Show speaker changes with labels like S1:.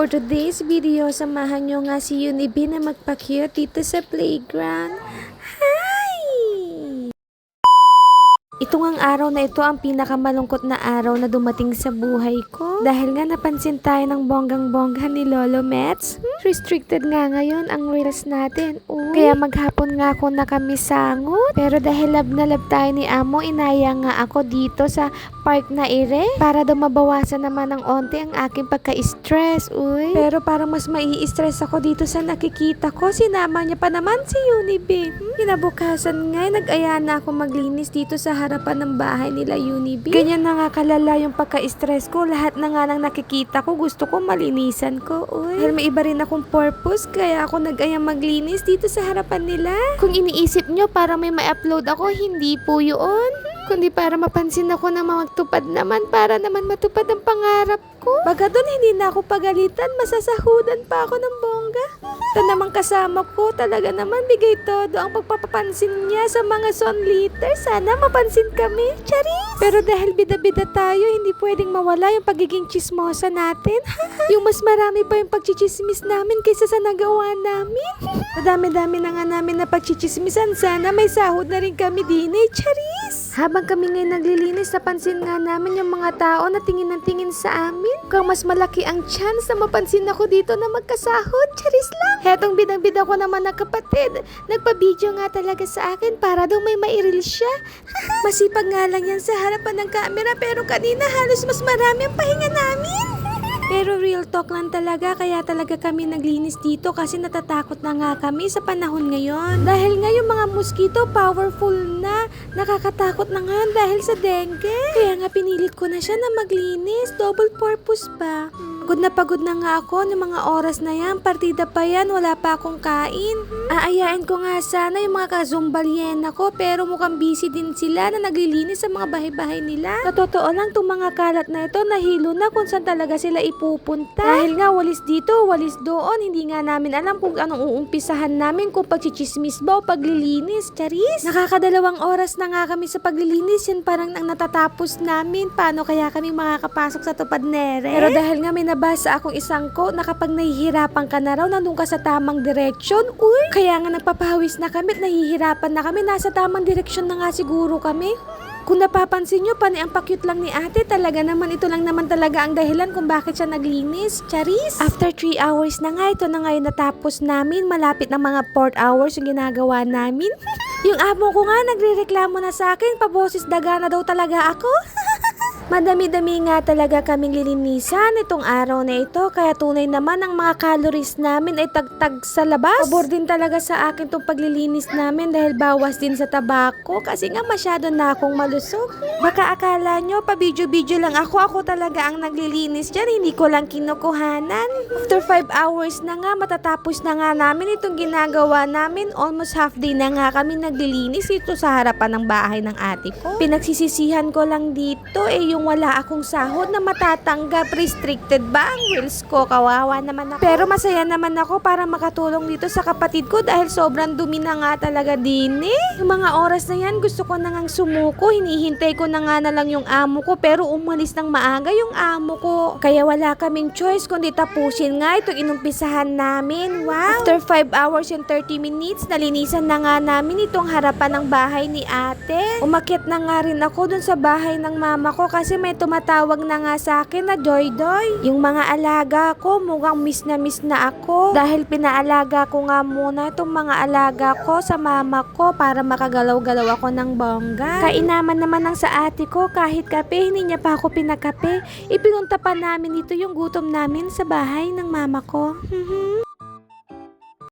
S1: For today's video, samahan nyo nga si Unibi na magpa-cute dito sa playground. Ito ngang araw na ito ang pinakamalungkot na araw na dumating sa buhay ko. Dahil nga napansin tayo ng bonggang-bongga ni Lolo Mets. Restricted nga ngayon ang reels natin. Uy. Kaya maghapon nga ako na kami sangot. Pero dahil love na love tayo ni Amo, inaya nga ako dito sa park na ire. Para daw mabawasan naman ng onti ang aking pagka-stress. Uy. Pero parang mas mai-stress ako dito sa nakikita ko. Sinama niya pa naman si Unibi. Hmm? Kinabukasan nga, nag-aya na ako maglinis dito sa harapan ng bahay nila Unibi. Ganyan na nga kalala yung pagka-stress ko. Lahat na nga nang nakikita ko, gusto ko malinisan ko. Uy. Dahil may iba rin akong purpose, kaya ako nag-aya maglinis dito sa harapan nila. Kung iniisip nyo para may ma-upload ako, hindi po yun. Kundi para mapansin ako na magtupad naman, para naman matupad ang pangarap ko. Baga doon, hindi na ako pagalitan, masasahudan pa ako ng bongga. Ito namang kasama ko, talaga naman bigay todo ang pagpapapansin niya sa mga sonliter. Sana mapansin kami, charis! Pero dahil bida-bida tayo, hindi pwedeng mawala yung pagiging chismosa natin. yung mas marami pa yung pagchichismis namin kaysa sa nagawa namin. Madami-dami na nga namin na pagchichismisan. Sana may sahod na rin kami din eh, charis! Habang kami ngayon naglilinis, napansin nga namin yung mga tao na tingin ng tingin sa amin. Kung mas malaki ang chance na mapansin ako dito na magkasahod, charis lang. Hetong bidang-bid ako naman na kapatid. Nagpa-video nga talaga sa akin para daw may mairil siya. Masipag nga lang yan sa harapan ng camera pero kanina halos mas marami ang pahinga namin. Pero real talk lang talaga, kaya talaga kami naglinis dito kasi natatakot na nga kami sa panahon ngayon. Dahil nga mga mosquito powerful na, nakakatakot na nga dahil sa dengue. Kaya nga pinilit ko na siya na maglinis, double purpose pa. Pagod na pagod na nga ako ng mga oras na yan, partida pa yan, wala pa akong kain. Aayain ko nga sana yung mga kazumbalyena ko pero mukhang busy din sila na naglilinis sa mga bahay-bahay nila. Sa totoo lang, itong mga kalat na ito, nahilo na kung saan talaga sila ipupunta. Dahil nga walis dito, walis doon, hindi nga namin alam kung anong uumpisahan namin kung pagchichismis ba o paglilinis. Charis! Nakakadalawang oras na nga kami sa paglilinis, yan parang ang natatapos namin. Paano kaya kami makakapasok sa tupad nere? Pero dahil nga may nabasa akong isang quote na kapag nahihirapan ka na raw, nandun ka sa tamang direksyon. Uy! Kaya nga nagpapahawis na kami at nahihirapan na kami. Nasa tamang direksyon na nga siguro kami. Kung napapansin nyo, pani ang pakyut lang ni ate, talaga naman ito lang naman talaga ang dahilan kung bakit siya naglinis. Charis! After 3 hours na nga, ito na nga yung natapos namin. Malapit ng mga 4 hours yung ginagawa namin. yung amo ko nga, nagre-reklamo na sa akin, paboses daga na daw talaga ako. Madami-dami nga talaga kaming lilinisan itong araw na ito kaya tunay naman ang mga calories namin ay tagtag sa labas. Pabor din talaga sa akin itong paglilinis namin dahil bawas din sa tabako kasi nga masyado na akong malusog. Baka akala nyo pa-video-video lang ako, ako talaga ang naglilinis dyan, hindi ko lang kinukuhanan. After 5 hours na nga, matatapos na nga namin itong ginagawa namin. Almost half day na nga kami naglilinis ito sa harapan ng bahay ng ate ko. Pinagsisisihan ko lang dito eh yung wala akong sahod na matatanggap. Restricted ba ang reels ko? Kawawa naman ako. Pero masaya naman ako para makatulong dito sa kapatid ko dahil sobrang dumi na nga talaga din eh. Yung mga oras na yan, gusto ko na ngang sumuko. Hinihintay ko na nga na lang yung amo ko pero umalis ng maaga yung amo ko. Kaya wala kaming choice kundi tapusin nga itong inumpisahan namin. Wow! After 5 hours and 30 minutes, nalinisan na nga namin itong harapan ng bahay ni ate. Umakyat na nga rin ako dun sa bahay ng mama ko kasi may tumatawag na nga sa akin na Joy Doy. Yung mga alaga ko, mukhang miss na miss na ako. Dahil pinaalaga ko nga muna itong mga alaga ko sa mama ko para makagalaw-galaw ako ng bongga. Kainaman naman ng sa ate ko kahit kape, hindi niya pa ako pinakape. Ipinunta pa namin ito yung gutom namin sa bahay ng mama ko.